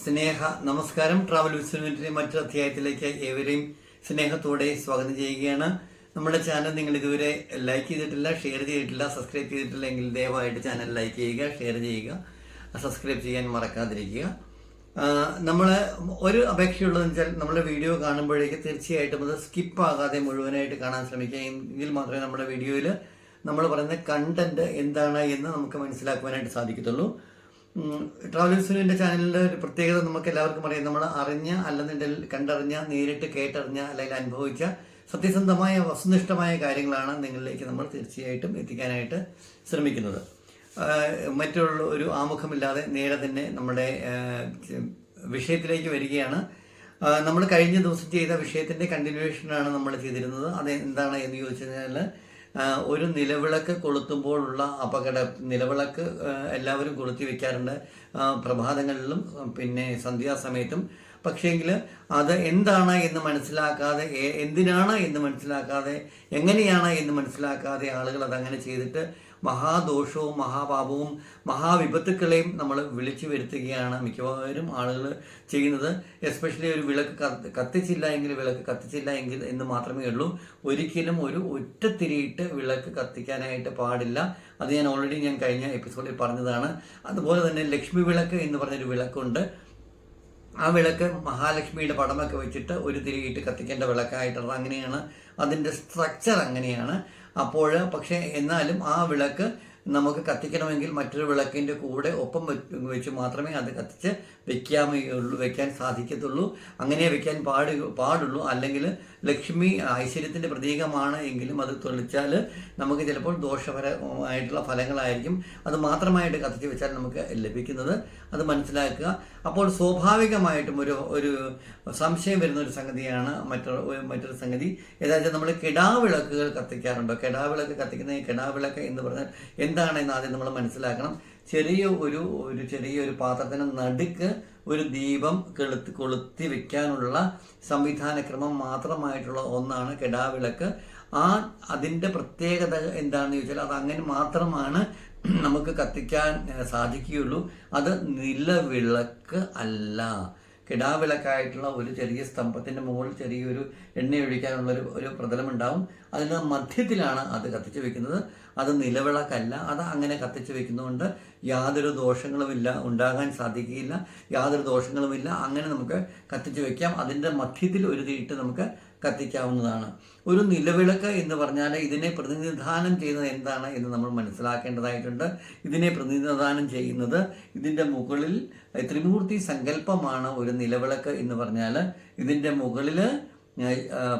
സ്നേഹ നമസ്കാരം ട്രാവൽ വിസ്വലിന്റെ മറ്റൊരു അധ്യായത്തിലേക്ക് ഏവരെയും സ്നേഹത്തോടെ സ്വാഗതം ചെയ്യുകയാണ്. നമ്മുടെ ചാനൽ നിങ്ങൾ ഇതുവരെ ലൈക്ക് ചെയ്തിട്ടില്ല ഷെയർ ചെയ്തിട്ടില്ല സബ്സ്ക്രൈബ് ചെയ്തിട്ടില്ല എങ്കിൽ ദയവായിട്ട് ചാനൽ ലൈക്ക് ചെയ്യുക ഷെയർ ചെയ്യുക സബ്സ്ക്രൈബ് ചെയ്യാൻ മറക്കാതിരിക്കുക. നമ്മൾ ഒരു അപേക്ഷയുള്ളതെന്ന് വെച്ചാൽ നമ്മുടെ വീഡിയോ കാണുമ്പോഴേക്ക് തീർച്ചയായിട്ടും അത് സ്കിപ്പ് ആകാതെ മുഴുവനായിട്ട് കാണാൻ ശ്രമിക്കുക. എങ്കിൽ മാത്രമേ നമ്മുടെ വീഡിയോയിൽ നമ്മൾ പറയുന്ന കണ്ടന്റ് എന്താണ് എന്ന് നമുക്ക് മനസ്സിലാക്കുവാനായിട്ട് സാധിക്കത്തുള്ളൂ. ട്രാവൽ സുനിന്റെ ചാനലിന്റെ ഒരു പ്രത്യേകത നമുക്ക് എല്ലാവർക്കും അറിയാം. നമ്മൾ അറിഞ്ഞ അല്ലെന്നുണ്ടെങ്കിൽ കണ്ടറിഞ്ഞ നേരിട്ട് കേട്ടറിഞ്ഞ അല്ലെങ്കിൽ അനുഭവിച്ച സത്യസന്ധമായ വസ്തുനിഷ്ഠമായ കാര്യങ്ങളാണ് നിങ്ങളിലേക്ക് നമ്മൾ തീർച്ചയായിട്ടും എത്തിക്കാനായിട്ട് ശ്രമിക്കുന്നത്. മറ്റുള്ള ഒരു ആമുഖമില്ലാതെ നേരെ തന്നെ നമ്മുടെ വിഷയത്തിലേക്ക് വരികയാണ്. നമ്മൾ കഴിഞ്ഞ ദിവസം ചെയ്ത വിഷയത്തിന്റെ കണ്ടിന്യൂവേഷനാണ് നമ്മൾ ചെയ്തിരുന്നത്. അത് എന്താണ് എന്ന് ചോദിച്ചു കഴിഞ്ഞാൽ ഒരു നിലവിളക്ക് കൊളുത്തുമ്പോഴുള്ള അപകട നിലവിളക്ക് എല്ലാവരും കൊളുത്തി വെക്കാറുണ്ട്. പ്രഭാതങ്ങളിലും പിന്നെ സന്ധ്യാസമയത്തും. പക്ഷേങ്കിൽ അത് എന്താണ് എന്ന് മനസ്സിലാക്കാതെ എന്തിനാണ് എന്ന് മനസ്സിലാക്കാതെ എങ്ങനെയാണ് എന്ന് മനസ്സിലാക്കാതെ ആളുകൾ അതങ്ങനെ ചെയ്തിട്ട് മഹാദോഷവും മഹാപാപവും മഹാവിപത്തുക്കളെയും നമ്മൾ വിളിച്ചു വരുത്തുകയാണ് മിക്കവാറും ആളുകൾ ചെയ്യുന്നത്. എസ്പെഷ്യലി ഒരു വിളക്ക് കത്ത് കത്തിച്ചില്ല എങ്കിൽ വിളക്ക് കത്തിച്ചില്ല എങ്കിൽ എന്ന് മാത്രമേ ഉള്ളൂ. ഒരിക്കലും ഒരു ഒറ്റത്തിരിയിട്ട് വിളക്ക് കത്തിക്കാനായിട്ട് പാടില്ല. അത് ഞാൻ ഓൾറെഡി ഞാൻ കഴിഞ്ഞ എപ്പിസോഡിൽ പറഞ്ഞതാണ്. അതുപോലെ തന്നെ ലക്ഷ്മി വിളക്ക് എന്ന് പറഞ്ഞൊരു വിളക്കുണ്ട്. ആ വിളക്ക് മഹാലക്ഷ്മിയുടെ പടമൊക്കെ വെച്ചിട്ട് ഒരു തിരിയിട്ട് കത്തിക്കേണ്ട വിളക്കായിട്ടുള്ളത് അങ്ങനെയാണ്. അതിന്റെ സ്ട്രക്ചർ അങ്ങനെയാണ്. അപ്പോൾ പക്ഷേ എന്നാലും ആ വിളക്ക് നമുക്ക് കത്തിക്കണമെങ്കിൽ മറ്റൊരു വിളക്കിന്റെ കൂടെ ഒപ്പം വെച്ച് മാത്രമേ അത് കത്തിച്ച് വെക്കാമേ ഉള്ളൂ വെക്കാൻ സാധിക്കത്തുള്ളൂ. അങ്ങനെ വെക്കാൻ പാടു പാടുള്ളൂ. അല്ലെങ്കിൽ ലക്ഷ്മി ഐശ്വര്യത്തിന്റെ പ്രതീകമാണ് എങ്കിലും അത് തെളിച്ചാൽ നമുക്ക് ചിലപ്പോൾ ദോഷപരമായിട്ടുള്ള ഫലങ്ങളായിരിക്കും. അത് മാത്രമായിട്ട് കത്തിച്ച് വെച്ചാൽ നമുക്ക് ലഭിക്കുന്നത്. അത് മനസ്സിലാക്കുക. അപ്പോൾ സ്വാഭാവികമായിട്ടും ഒരു ഒരു സംശയം വരുന്ന ഒരു സംഗതിയാണ് മറ്റൊരു മറ്റൊരു സംഗതി. ഏതായാലും നമ്മൾ കിടാവിളക്കുകൾ കത്തിക്കാറുണ്ടോ. കിടാവിളക്ക് കത്തിക്കുന്ന കിടാവിളക്ക് എന്ന് പറഞ്ഞാൽ എന്താണെന്ന് ആദ്യം നമ്മൾ മനസ്സിലാക്കണം. ചെറിയ ഒരു ഒരു ചെറിയ ഒരു പാത്രത്തിന് നടുക്ക് ഒരു ദീപം കെളുത്തി കൊളുത്തി വെക്കാനുള്ള സംവിധാനക്രമം മാത്രമായിട്ടുള്ള ഒന്നാണ് കിടാവിളക്ക്. ആ അതിന്റെ പ്രത്യേകത എന്താണെന്ന് ചോദിച്ചാൽ അത് അങ്ങനെ മാത്രമാണ് നമുക്ക് കത്തിക്കാൻ സാധിക്കുകയുള്ളൂ. അത് നിലവിളക്ക് അല്ല. കിടാവിളക്കായിട്ടുള്ള ഒരു ചെറിയ സ്തംഭത്തിന്റെ മുകളിൽ ചെറിയൊരു എണ്ണ ഒരു പ്രതലമുണ്ടാവും. അതിന്റെ മധ്യത്തിലാണ് അത് കത്തിച്ച് വെക്കുന്നത്. അത് നിലവിളക്കല്ല. അത് അങ്ങനെ കത്തിച്ച് വെക്കുന്നതുകൊണ്ട് യാതൊരു ദോഷങ്ങളുമില്ല. ഉണ്ടാകാൻ സാധിക്കുകയില്ല. യാതൊരു ദോഷങ്ങളുമില്ല. അങ്ങനെ നമുക്ക് കത്തിച്ച് വെക്കാം. അതിന്റെ മധ്യത്തിൽ ഒരു തീട്ട് നമുക്ക് കത്തിക്കാവുന്നതാണ്. ഒരു നിലവിളക്ക് എന്ന് പറഞ്ഞാൽ ഇതിനെ പ്രതിനിധാനം ചെയ്യുന്നത് എന്താണ് എന്ന് നമ്മൾ മനസ്സിലാക്കേണ്ടതായിട്ടുണ്ട്. ഇതിനെ പ്രതിനിധാനം ചെയ്യുന്നത് ഇതിന്റെ മുകളിൽ ത്രിമൂർത്തി സങ്കല്പമാണ് ഒരു നിലവിളക്ക് എന്ന് പറഞ്ഞാൽ ഇതിന്റെ മുകളിൽ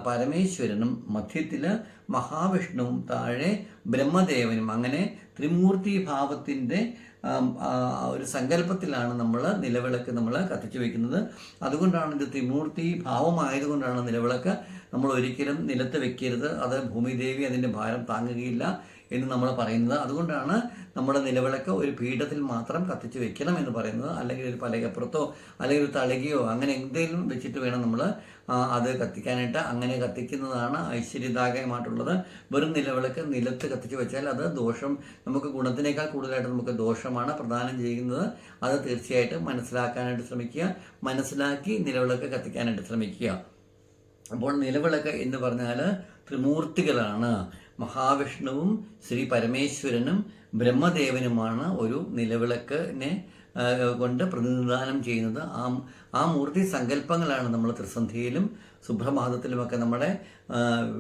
പരമേശ്വരനും മധ്യത്തിൽ മഹാവിഷ്ണുവും താഴെ ബ്രഹ്മദേവനും. അങ്ങനെ ത്രിമൂർത്തി ഭാവത്തിന്റെ ഒരു സങ്കല്പത്തിലാണ് നമ്മൾ നിലവിളക്ക് നമ്മൾ കത്തിച്ചു വെക്കുന്നത്. അതുകൊണ്ടാണ് ഇത് ത്രിമൂർത്തി ഭാവമായതുകൊണ്ടാണ് നിലവിളക്ക് നമ്മൾ ഒരിക്കലും നിലത്ത് വെക്കരുത്. അത് ഭൂമിദേവി അതിന്റെ ഭാരം താങ്ങുകയില്ല. എന്ന് നമ്മൾ പറയുന്നത്. അതുകൊണ്ടാണ് നമ്മുടെ നിലവിളക്ക് ഒരു പീഠത്തിൽ മാത്രം കത്തിച്ച് വെക്കണം എന്ന് പറയുന്നത്. അല്ലെങ്കിൽ ഒരു പലകപ്പുറത്തോ അല്ലെങ്കിൽ ഒരു തളികയോ അങ്ങനെ എന്തെങ്കിലും വെച്ചിട്ട് വേണം നമ്മൾ അത് കത്തിക്കാനായിട്ട്. അങ്ങനെ കത്തിക്കുന്നതാണ് ഐശ്വര്യദായകമായിട്ടുള്ളത്. വെറും നിലവിളക്ക് നിലത്ത് കത്തിച്ച് വെച്ചാൽ അത് ദോഷം നമുക്ക് ഗുണത്തിനേക്കാൾ കൂടുതലായിട്ട് നമുക്ക് ദോഷമാണ് പ്രദാനം ചെയ്യുന്നത്. അത് തീർച്ചയായിട്ടും മനസ്സിലാക്കാനായിട്ട് ശ്രമിക്കുക. മനസ്സിലാക്കി നിലവിളക്ക് കത്തിക്കാനായിട്ട് ശ്രമിക്കുക. അപ്പോൾ നിലവിളക്ക് എന്ന് പറഞ്ഞാൽ ത്രിമൂർത്തികളാണ്. മഹാവിഷ്ണുവും ശ്രീ പരമേശ്വരനും ബ്രഹ്മദേവനുമാണ് ഒരു നിലവിളക്കിനെ കൊണ്ട് പ്രതിനിധാനം ചെയ്യുന്നത്. ആ ആ മൂർത്തി സങ്കല്പങ്ങളാണ് നമ്മൾ ത്രിസന്ധിയിലും സുപ്രഭാതത്തിലുമൊക്കെ നമ്മുടെ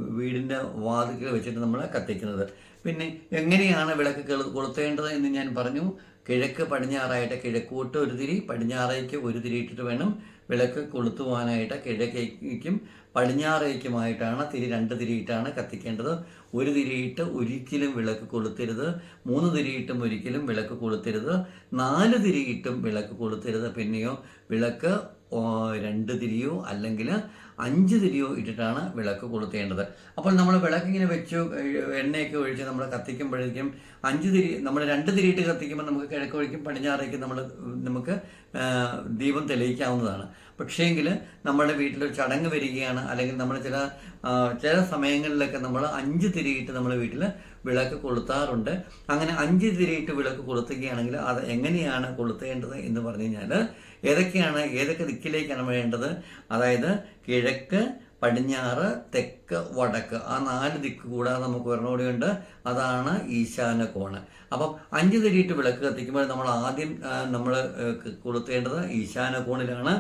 വീടിന്റെ വാതിൽ വെച്ചിട്ട് നമ്മൾ കത്തിക്കുന്നത്. പിന്നെ എങ്ങനെയാണ് വിളക്ക് കെളു- കൊളുത്തേണ്ടത് എന്ന് ഞാൻ പറഞ്ഞു. കിഴക്ക് പടിഞ്ഞാറായിട്ട് കിഴക്കോട്ട് ഒരു തിരി പടിഞ്ഞാറേക്ക് ഒരു തിരി ഇട്ടിട്ട് വേണം വിളക്ക് കൊളുത്തുവാനായിട്ട് കിഴക്കേക്കും പടിഞ്ഞാറേക്കുമായിട്ടാണ് തിരി രണ്ട് തിരിയിട്ടാണ് കത്തിക്കേണ്ടത്. ഒരു തിരിയിട്ട് ഒരിക്കലും വിളക്ക് കൊളുത്തരുത്. മൂന്ന് തിരിയിട്ടും ഒരിക്കലും വിളക്ക് കൊളുത്തരുത്. നാല് തിരിയിട്ടും വിളക്ക് കൊളുത്തരുത്. പിന്നെയോ വിളക്ക് രണ്ട് തിരിയോ അല്ലെങ്കിൽ അഞ്ച് തിരിയോ ഇട്ടിട്ടാണ് വിളക്ക് കൊളുത്തേണ്ടത്. അപ്പോൾ നമ്മൾ വിളക്ക് ഇങ്ങനെ വെച്ചു എണ്ണയൊക്കെ ഒഴിച്ച് നമ്മൾ കത്തിക്കുമ്പോഴേക്കും അഞ്ച് തിരി നമ്മൾ രണ്ട് തിരിയിട്ട് കത്തിക്കുമ്പോൾ നമുക്ക് കിഴക്കൊഴിക്കും പടിഞ്ഞാറേക്കും നമ്മൾ നമുക്ക് ദീപം തെളിയിക്കാവുന്നതാണ്. പക്ഷേങ്കിൽ നമ്മുടെ വീട്ടിലൊരു ചടങ്ങ് വരികയാണ്. അല്ലെങ്കിൽ നമ്മൾ ചില ചില സമയങ്ങളിലൊക്കെ നമ്മൾ അഞ്ച് തിരിയിട്ട് നമ്മൾ വീട്ടിൽ വിളക്ക് കൊളുത്താറുണ്ട്. അങ്ങനെ അഞ്ച് തിരിയിട്ട് വിളക്ക് കൊളുത്തുകയാണെങ്കിൽ അത് എങ്ങനെയാണ് കൊളുത്തേണ്ടത് എന്ന് പറഞ്ഞു കഴിഞ്ഞാൽ ഏതൊക്കെയാണ് ഏതൊക്കെ ദിക്കിലേക്കാണ് വേണ്ടത്? അതായത് കിഴക്ക് പടിഞ്ഞാറ് തെക്ക് വടക്ക്. ആ നാല് ദിക്ക് കൂടാതെ നമുക്ക് വരണോടെയുണ്ട് അതാണ് ഈശാന കോണ് അപ്പം അഞ്ച് തിരിയിട്ട് വിളക്ക് കത്തിക്കുമ്പോൾ നമ്മൾ ആദ്യം നമ്മൾ കൊളുത്തേണ്ടത് ഈശാന കോണിലാണ്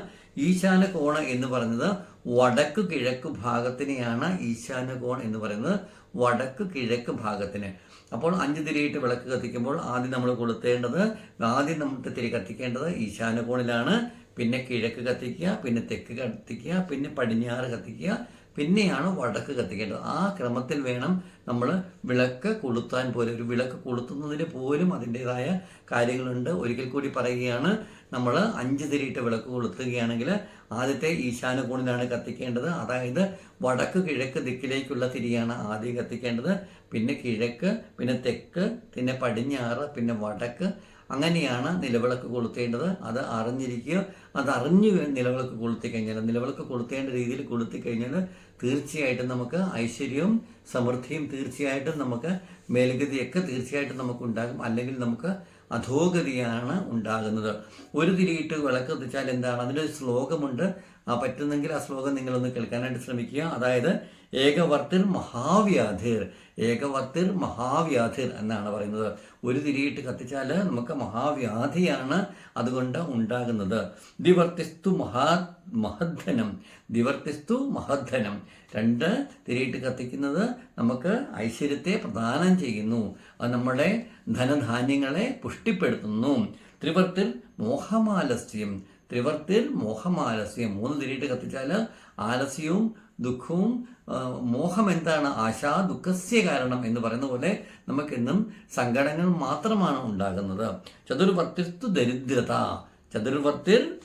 ഈശാന കോണ എന്ന് പറയുന്നത് വടക്ക് കിഴക്ക് ഭാഗത്തിനെയാണ് ഈശാന കോൺ എന്ന് പറയുന്നത്. വടക്ക് കിഴക്ക് ഭാഗത്തിന്. അപ്പോൾ അഞ്ച് തിരിയിട്ട് വിളക്ക് കത്തിക്കുമ്പോൾ ആദ്യം നമ്മൾ കൊളുത്തേണ്ടത് ആദ്യം നമുക്ക് തിരി കത്തിക്കേണ്ടത് ഈശാന കോണിലാണ് പിന്നെ കിഴക്ക് കത്തിക്കുക പിന്നെ തെക്ക് കത്തിക്കുക പിന്നെ പടിഞ്ഞാറ് കത്തിക്കുക പിന്നെയാണ് വടക്ക് കത്തിക്കേണ്ടത്. ആ ക്രമത്തിൽ വേണം നമ്മൾ വിളക്ക് കൊളുത്താൻ പോലും ഒരു വിളക്ക് കൊളുത്തുന്നതിന് പോലും അതിന്റെതായ കാര്യങ്ങളുണ്ട്. ഒരിക്കൽ കൂടി പറയുകയാണ് നമ്മൾ അഞ്ച് തിരിയിട്ട് വിളക്ക് കൊളുത്തുകയാണെങ്കിൽ ആദ്യത്തെ ഈശാന കോണിലാണ് കത്തിക്കേണ്ടത്. അതായത് വടക്ക് കിഴക്ക് ദിക്കിലേക്കുള്ള തിരിയാണ് ആദ്യം കത്തിക്കേണ്ടത്. പിന്നെ കിഴക്ക് പിന്നെ തെക്ക് പിന്നെ പടിഞ്ഞാറ് പിന്നെ വടക്ക്. അങ്ങനെയാണ് നിലവിളക്ക് കൊളുത്തേണ്ടത്. അത് അറിഞ്ഞിരിക്കുക. അത് നിലവിളക്ക് കൊളുത്തി കഴിഞ്ഞാൽ നിലവിളക്ക് കൊളുത്തേണ്ട രീതിയിൽ കൊളുത്തി കഴിഞ്ഞാൽ തീർച്ചയായിട്ടും നമുക്ക് ഐശ്വര്യവും സമൃദ്ധിയും തീർച്ചയായിട്ടും നമുക്ക് മേൽഗതിയൊക്കെ തീർച്ചയായിട്ടും നമുക്ക് ഉണ്ടാകും. അല്ലെങ്കിൽ നമുക്ക് അധോഗതിയാണ് ഉണ്ടാകുന്നത്. ഒരു തിരിയിട്ട് വിളക്ക് എത്തിച്ചാൽ എന്താണ്? അതിനൊരു ശ്ലോകമുണ്ട്. ആ പറ്റുന്നെങ്കിൽ ആ ശ്ലോകം നിങ്ങളൊന്ന് കേൾക്കാനായിട്ട് ശ്രമിക്കുക. അതായത് ഏകവർത്തിർ മഹാവ്യാധിർ. ഏകവർത്തിർ മഹാവ്യാധിർ എന്നാണ് പറയുന്നത്. ഒരു തിരിയിട്ട് കത്തിച്ചാൽ നമുക്ക് മഹാവ്യാധിയാണ് അതുകൊണ്ട് ഉണ്ടാകുന്നത്. ദിവർത്തിസ്തു മഹാ മഹദ്ധനം. ദിവർത്തിസ്തു മഹദ്ധനം. രണ്ട് തിരിയിട്ട് കത്തിക്കുന്നത് നമുക്ക് ഐശ്വര്യത്തെ പ്രദാനം ചെയ്യുന്നു. അത് നമ്മുടെ ധനധാന്യങ്ങളെ പുഷ്ടിപ്പെടുത്തുന്നു. ത്രിവർത്തിൽ മോഹമാലസ്യം. ത്രിവർത്തിൽ മോഹമാലസ്യം. മൂന്ന് തിരിയിട്ട് കത്തിച്ചാൽ ആലസ്യവും ദുഃഖവും മോഹം എന്താണ്? ആശാ ദുഃഖസ്യ കാരണം എന്ന് പറയുന്ന പോലെ നമുക്കെന്നും സങ്കടങ്ങൾ മാത്രമാണ് ഉണ്ടാകുന്നത്. ചതുർവർത്തിസ്തു ദരിദ്രത. ചതുർവർത്തിൽ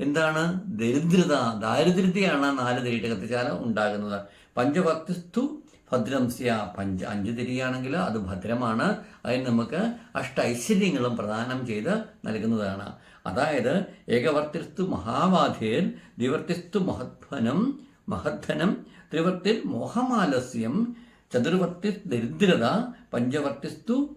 എന്താണ്? ദരിദ്രത. ദാരിദ്ര്യത്തെയാണ് നാല് തിരിയിട്ട് കത്തിച്ചാൽ ഉണ്ടാകുന്നത്. പഞ്ചവർത്തിസ്തു ഭദ്രംസ്യ. പഞ്ച അഞ്ച് തിരിയാണെങ്കിൽ അത് ഭദ്രമാണ്. അതിന് നമുക്ക് അഷ്ടൈശ്വര്യങ്ങളും പ്രദാനം ചെയ്ത് നൽകുന്നതാണ്. അതായത് ഏകവർത്തിസ്തു മഹാവാധേർ ദ്വിവർത്തിസ്തു മഹധ്വനം മഹദ്ധനം ത്രിവർത്തിൽ മോഹമാലസ്യം ചതുർവർത്തി ദരിദ്രത പഞ്ചവർത്തിസ്തു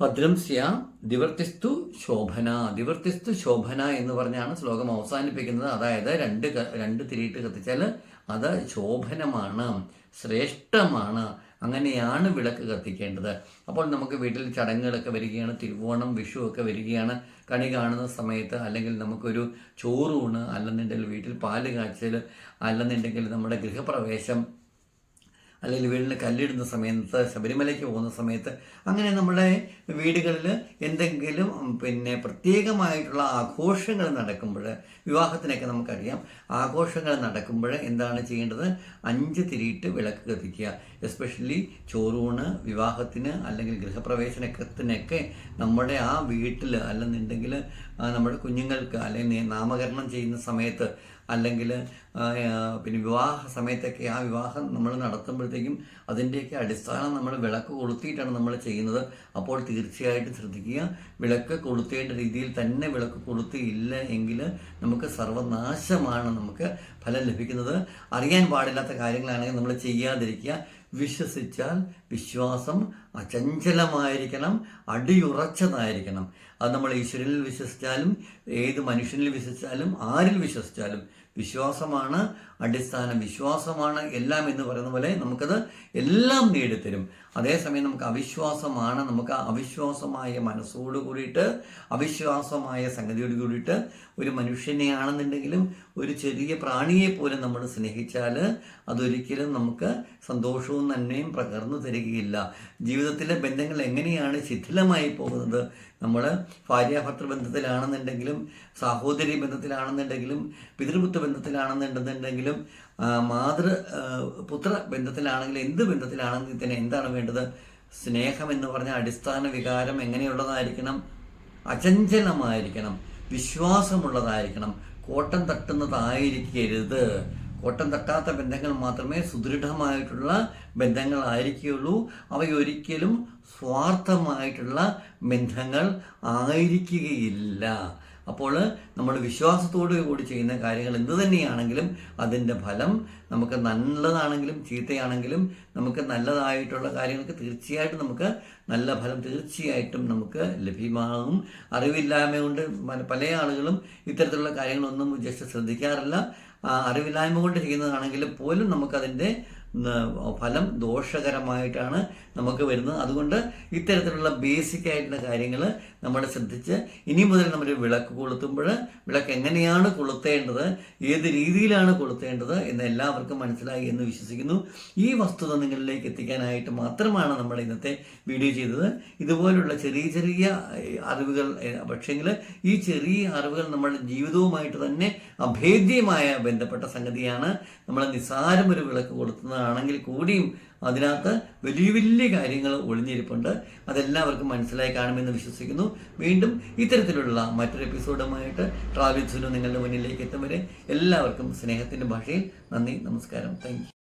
ഭദ്രംസ്യ ദിവർത്തിസ്തു ശോഭന. ദിവർത്തിസ്തു ശോഭന എന്ന് പറഞ്ഞാണ് ശ്ലോകം അവസാനിപ്പിക്കുന്നത്. അതായത് രണ്ട് രണ്ട് തിരിയിട്ട് കത്തിച്ചാൽ അത് ശോഭനമാണ് ശ്രേഷ്ഠമാണ്. അങ്ങനെയാണ് വിളക്ക് കത്തിക്കേണ്ടത്. അപ്പോൾ നമുക്ക് വീട്ടിൽ ചടങ്ങുകളൊക്കെ വരികയാണ് തിരുവോണം വിഷു ഒക്കെ വരികയാണ്. കണി കാണുന്ന സമയത്ത് അല്ലെങ്കിൽ നമുക്കൊരു ചോറൂണ് അല്ലെന്നുണ്ടെങ്കിൽ വീട്ടിൽ പാൽ കാച്ചൽ അല്ലെന്നുണ്ടെങ്കിൽ നമ്മുടെ ഗൃഹപ്രവേശം അല്ലെങ്കിൽ വീടിന് കല്ലിടുന്ന സമയത്ത് ശബരിമലയ്ക്ക് പോകുന്ന സമയത്ത് അങ്ങനെ നമ്മുടെ വീടുകളിൽ എന്തെങ്കിലും പിന്നെ പ്രത്യേകമായിട്ടുള്ള ആഘോഷങ്ങൾ നടക്കുമ്പോൾ വിവാഹത്തിനൊക്കെ നമുക്കറിയാം ആഘോഷങ്ങൾ നടക്കുമ്പോൾ എന്താണ് ചെയ്യേണ്ടത്? അഞ്ച് തിരിയിട്ട് വിളക്ക് കത്തിക്കുക. എസ്പെഷ്യലി ചോറൂണ് വിവാഹത്തിന് അല്ലെങ്കിൽ ഗൃഹപ്രവേശനത്തിനൊക്കെ നമ്മുടെ ആ വീട്ടിൽ അല്ലെന്നുണ്ടെങ്കിൽ നമ്മുടെ കുഞ്ഞുങ്ങൾക്ക് അല്ലെങ്കിൽ നാമകരണം ചെയ്യുന്ന സമയത്ത് അല്ലെങ്കിൽ പിന്നെ വിവാഹ സമയത്തൊക്കെ ആ വിവാഹം നമ്മൾ നടത്തുമ്പോഴത്തേക്കും അതിന്റെയൊക്കെ അടിസ്ഥാനം നമ്മൾ വിളക്ക് കൊളുത്തിയിട്ടാണ് നമ്മൾ ചെയ്യുന്നത്. അപ്പോൾ തീർച്ചയായിട്ടും ശ്രദ്ധിക്കുക. വിളക്ക് കൊളുത്തേണ്ട രീതിയിൽ തന്നെ വിളക്ക് കൊളുത്തിയില്ല എങ്കിൽ നമുക്ക് സർവനാശമാണ് നമുക്ക് ഫലം ലഭിക്കുന്നത്. അറിയാൻ പാടില്ലാത്ത കാര്യങ്ങളാണെങ്കിൽ നമ്മൾ ചെയ്യാതിരിക്കുക. വിശ്വസിച്ചാൽ വിശ്വാസം അചഞ്ചലമായിരിക്കണം അടിയുറച്ചതായിരിക്കണം. അത് നമ്മൾ ഈശ്വരനിൽ വിശ്വസിച്ചാലും ഏത് മനുഷ്യനിൽ വിശ്വസിച്ചാലും ആരിൽ വിശ്വസിച്ചാലും വിശ്വാസമാണ് അടിസ്ഥാനം വിശ്വാസമാണ് എല്ലാം എന്ന് പറയുന്ന പോലെ നമുക്കത് എല്ലാം നേടിത്തരും. അതേസമയം നമുക്ക് അവിശ്വാസമാണ് നമുക്ക് അവിശ്വാസമായ മനസ്സോട് കൂടിയിട്ട് അവിശ്വാസമായ സംഗതിയോട് കൂടിയിട്ട് ഒരു മനുഷ്യനെയാണെന്നുണ്ടെങ്കിലും ഒരു ചെറിയ പ്രാണിയെ പോലെ നമ്മൾ സ്നേഹിച്ചാൽ അതൊരിക്കലും നമുക്ക് സന്തോഷവും നന്മയും പകർന്നു തരികയില്ല. ജീവിതത്തിലെ ബന്ധങ്ങൾ എങ്ങനെയാണ് ശിഥിലമായി പോകുന്നത്? നമ്മൾ ഭാര്യാഭർത്തൃ ബന്ധത്തിലാണെന്നുണ്ടെങ്കിലും സാഹോദര്യ ബന്ധത്തിലാണെന്നുണ്ടെങ്കിലും പിതൃപുത്ര ബന്ധത്തിലാണെന്നുണ്ടെന്നുണ്ടെങ്കിലും മാതൃ പുത്ര ബന്ധത്തിലാണെങ്കിലും എന്ത് ബന്ധത്തിലാണെങ്കിൽ തന്നെ എന്താണ് വേണ്ടത്? സ്നേഹം എന്ന് പറഞ്ഞ അടിസ്ഥാന വികാരം എങ്ങനെയുള്ളതായിരിക്കണം? അചഞ്ചലമായിരിക്കണം. വിശ്വാസമുള്ളതായിരിക്കണം. കോട്ടം തട്ടുന്നതായിരിക്കരുത്. കോട്ടം തട്ടാത്ത ബന്ധങ്ങൾ മാത്രമേ സുദൃഢമായിട്ടുള്ള ബന്ധങ്ങളായിരിക്കുകയുള്ളൂ. അവയൊരിക്കലും സ്വാർത്ഥമായിട്ടുള്ള ബന്ധങ്ങൾ ആയിരിക്കുകയില്ല. അപ്പോൾ നമ്മൾ വിശ്വാസത്തോടു കൂടി ചെയ്യുന്ന കാര്യങ്ങൾ എന്ത് തന്നെയാണെങ്കിലും അതിന്റെ ഫലം നമുക്ക് നല്ലതാണെങ്കിലും ചീത്തയാണെങ്കിലും നമുക്ക് നല്ലതായിട്ടുള്ള കാര്യങ്ങൾക്ക് തീർച്ചയായിട്ടും നമുക്ക് നല്ല ഫലം തീർച്ചയായിട്ടും നമുക്ക് ലഭ്യമാകും. അറിവില്ലായ്മ കൊണ്ട് പല- ആളുകളും ഇത്തരത്തിലുള്ള കാര്യങ്ങളൊന്നും ജസ്റ്റ് ശ്രദ്ധിക്കാറില്ല. അറിവില്ലായ്മ കൊണ്ട് ചെയ്യുന്നതാണെങ്കിൽ പോലും നമുക്കതിന്റെ ഫലം ദോഷകരമായിട്ടാണ് നമുക്ക് വരുന്നത്. അതുകൊണ്ട് ഇത്തരത്തിലുള്ള ബേസിക് ആയിട്ടുള്ള കാര്യങ്ങൾ നമ്മൾ ശ്രദ്ധിച്ച് ഇനി മുതൽ നമ്മൾ വിളക്ക് കൊളുത്തുമ്പോൾ വിളക്ക് എങ്ങനെയാണ് കൊളുത്തേണ്ടത് ഏത് രീതിയിലാണ് കൊളുത്തേണ്ടത് എന്ന് എല്ലാവർക്കും മനസ്സിലായി എന്ന് വിശ്വസിക്കുന്നു. ഈ വസ്തുത നിങ്ങളിലേക്ക് എത്തിക്കാനായിട്ട് മാത്രമാണ് നമ്മൾ ഇന്നത്തെ വീഡിയോ ചെയ്തത്. ഇതുപോലുള്ള ചെറിയ ചെറിയ അറിവുകൾ പക്ഷേങ്കിൽ ഈ ചെറിയ അറിവുകൾ നമ്മുടെ ജീവിതവുമായിട്ട് തന്നെ അഭേദ്യമായ ബന്ധപ്പെട്ട സംഗതിയാണ്. നമ്മൾ നിസ്സാരം ഒരു വിളക്ക് കൊളുത്തുന്നതാണെങ്കിൽ കൂടിയും അതിനകത്ത് വലിയ വലിയ കാര്യങ്ങൾ ഒളിഞ്ഞിരിപ്പുണ്ട്. അതെല്ലാവർക്കും മനസ്സിലായി കാണുമെന്ന് വിശ്വസിക്കുന്നു. വീണ്ടും ഇത്തരത്തിലുള്ള മറ്റൊരു എപ്പിസോഡുമായിട്ട് ട്രാവൽ സുനു നിങ്ങളുടെ മുന്നിലേക്ക് എത്തും വരെ എല്ലാവർക്കും സ്നേഹത്തിന്റെ ഭാഷയിൽ നന്ദി നമസ്കാരം. താങ്ക്